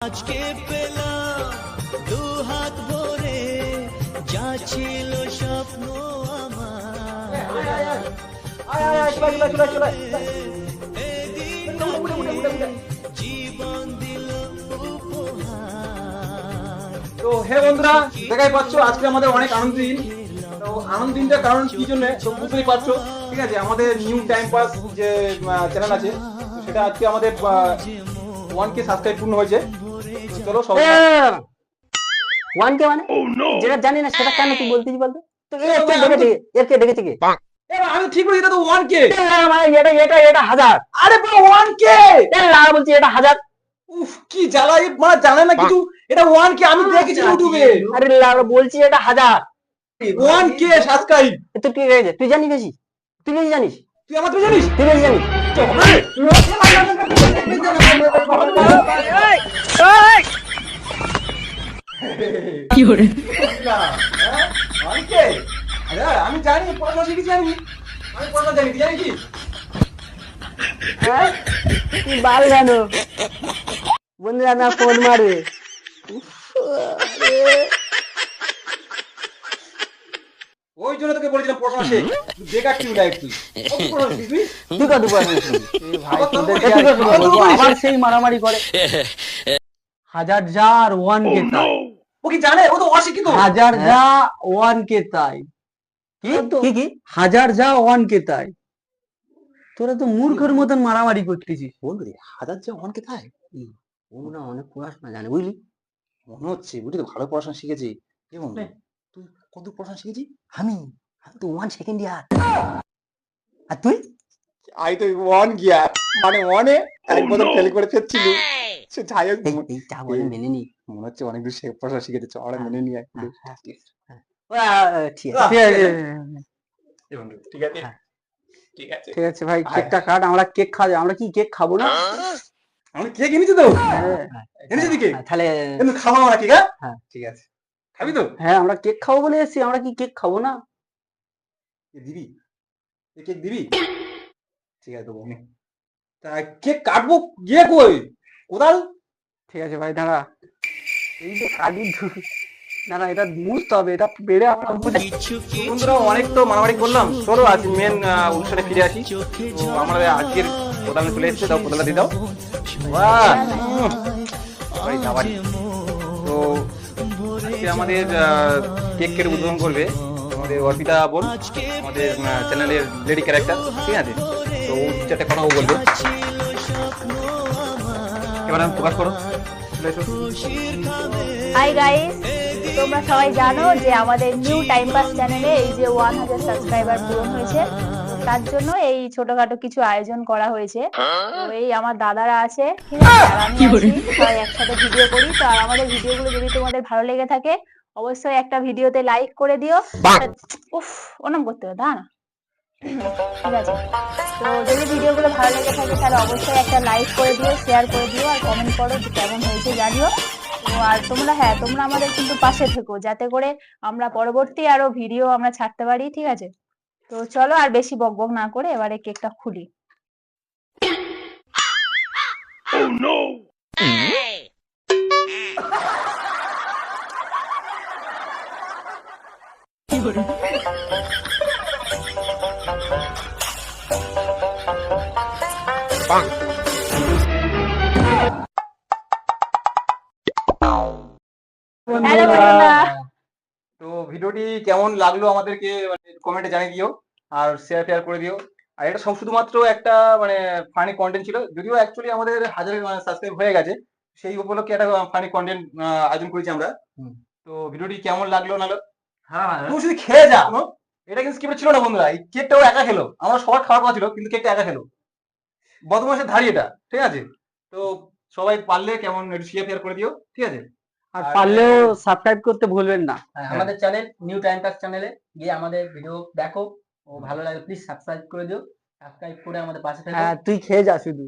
আজকে পেলাম দু হাত ভরে যা ছিল স্বপ্ন আমার। জীবন দিল তো হে বন্ধুরা দেখাই পাচ্ছ আজকে আমাদের অনেক আনন্দ দিন। তো আনন্দ দিনটা কারণ কি জন্য? তো বুঝতেই পারছ ঠিক আছে? আমাদের নিউ টাইম পাস যে চ্যানেল আছে সেটা আজকে আমাদের ওয়ান কে সাবস্ক্রাইব পূর্ণ হয়েছে। চলো সবাই ওয়ান কে মানে? যেটা জানি না সেটা কেন তুই বলতিস বলতো? এর কে দেখেছে কে? কি আমি ঠিক বলি এটা তো ওয়ান কে মানে এটা এটা এটা হাজার। আরে ওয়ান কে এ বলছি এটা হাজার। উফ কি জ্বালা মানে জানে না কিছু এটা ওয়ান কে আমি দেখেছি ইউটিউবে আরে লাউড়া বলছি এটা হাজার। ওয়ান কে সাবস্ক্রাইব তুই কি গেছে তুই জানিস বেশি? তুই বেশি জানিস? তুই আমার তো জানিস? তুই বেশি জানিস? কি করে? আমি জানি পড়াশোনা শিখেছি আমি আমি পড়াশোনা জানি তুই জানিস কি? হ্যাঁ? বাল জানো? বন্ধুরা না ফোন মারবে ওই জন্য তোকে বলেছিলাম পড়াশোনা শেখ বেকার টিউ লাইফ তুই। সেই মারামারি করে। হাজার যা আর ওয়ান কে ও কি জানে? ও তো অশিক্ষিত। হাজার যা ওয়ান কে তাই। কি? কি কি? হাজার যা ওয়ান কে তাই। তোরা তো মূর্খের মতন মারামারি করতেছিস। হাজার যে অনকে থাকে ও না অনেক পড়াশোনা জানে বুঝলি? মনে হচ্ছে বুঝলি তো ভালো পড়াশোনা শিখেছি। কি বন্ধু তুই কত পড়াশোনা শিখেছি? আমি? আমি তো ওয়ান সেকেন্ড ইয়ার আর তুই? আই তো ওয়ান গিয়া মানে ওয়ানে এক বছর ফেল করে ফেলছিল। সে যাই হোক। এই বলে মেনে নি। মনে হচ্ছে অনেক দূর সে পড়াশোনা শিখেছে চল আমরা মেনে নিই একটু ঠিক আছে। ঠিক আছে। হ্যাঁ। ঠিক আছে। ভাই কেকটা কাট আমরা কেক খাব আমরা কি কেক খাব না? আমি কেক এনেছি তো। হ্যাঁ। এনেছি হ্যাঁ, তাহলে খাব আমরা কেক হ্যাঁ? হ্যাঁ। ঠিক আছে। খাবি তো? হ্যাঁ আমরা কেক খাব বলে এসেছি আমরা কি কেক খাব না? এ দিবি? এ কেক দিবি? ঠিক আছে নে। তা কেক কাটবো গিয়ে কই? কোদাল? ঠিক আছে ভাই দাঁড়া। এই যে কালি ধু- দাঁড়া এটা মুছতে হবে, এটা বেড়ে আমরা বন্ধুরা, অনেক তো মারামারি করলাম। চলো, আজ মেন অনুষ্ঠানে ফিরে আসি। আমরা আজকের কোদালে চলে এসেছে, দাও কোদালটা দিয়ে দাও। তো আজকে আমাদের কেক কেটে উদ্বোধন করবে আমাদের অর্পিতা বোন, আমাদের চ্যানেলের লেডি ক্যারেক্টার ঠিক আছে? তো চারটে কথা ও বলবে। এবার আমি প্রকাশ করো। হাই গাইস তোমরা সবাই জানো যে আমাদের নিউ টাইম পাস চ্যানেলে এই যে ওয়ান হাজার সাবস্ক্রাইবার পূরণ হয়েছে তার জন্য এই ছোটখাটো কিছু আয়োজন করা হয়েছে। তো এই আমার দাদারা আছে সবাই একসাথে ভিডিও করি। তো আর আমাদের ভিডিওগুলো যদি তোমাদের ভালো লেগে থাকে অবশ্যই একটা ভিডিওতে লাইক করে দিও। উফ ওনাম করতে হবে দাঁড়া ঠিক আছে। তো যদি ভিডিওগুলো ভালো লেগে থাকে তাহলে অবশ্যই একটা লাইক করে দিও শেয়ার করে দিও আর কমেন্ট করো যে কেমন হয়েছে জানিও। তো আর তোমরা হ্যাঁ তোমরা আমাদের কিন্তু পাশে থেকো যাতে করে আমরা পরবর্তী আরও ভিডিও আমরা ছাড়তে পারি ঠিক আছে? তো চলো আর বেশি বকবক না করে এবারে কেকটা খুলি। হ্যালো বন্ধুরা তো ভিডিওটি কেমন লাগল আমাদেরকে মানে কমেন্টে জানিয়ে দিও আর শেয়ার টেয়ার করে দিও। আর এটা সব শুধুমাত্র একটা মানে ফানি কন্টেন্ট ছিল। যদিও অ্যাকচুয়ালি আমাদের হাজার সাবস্ক্রাইব হয়ে গেছে সেই উপলক্ষে একটা ফানি কন্টেন্ট আয়োজন করেছি আমরা। তো ভিডিওটি কেমন লাগল না হ্যাঁ তুমি শুধু খেয়ে যা এটা কিন্তু স্কিপে ছিল না বন্ধুরা। এই কেকটাও একা খেলো। আমরা সবার খাওয়ার কথা ছিল কিন্তু কেকটা একা খেলো। বদমাসের ধারি এটা ঠিক আছে? তো সবাই পারলে কেমন একটু শেয়ার ফেয়ার করে দিও ঠিক আছে? আর পারলেও সাবস্ক্রাইব করতে ভুলবেন না। হ্যাঁ, আমাদের চ্যানেল নিউ টাইম পাস চ্যানেলে গিয়ে আমাদের ভিডিও দেখো ও ভালো লাগে প্লিজ সাবস্ক্রাইব করে দিও সাবস্ক্রাইব করে আমাদের পাশে থাকো। হ্যাঁ তুই খেয়ে যা শুধু।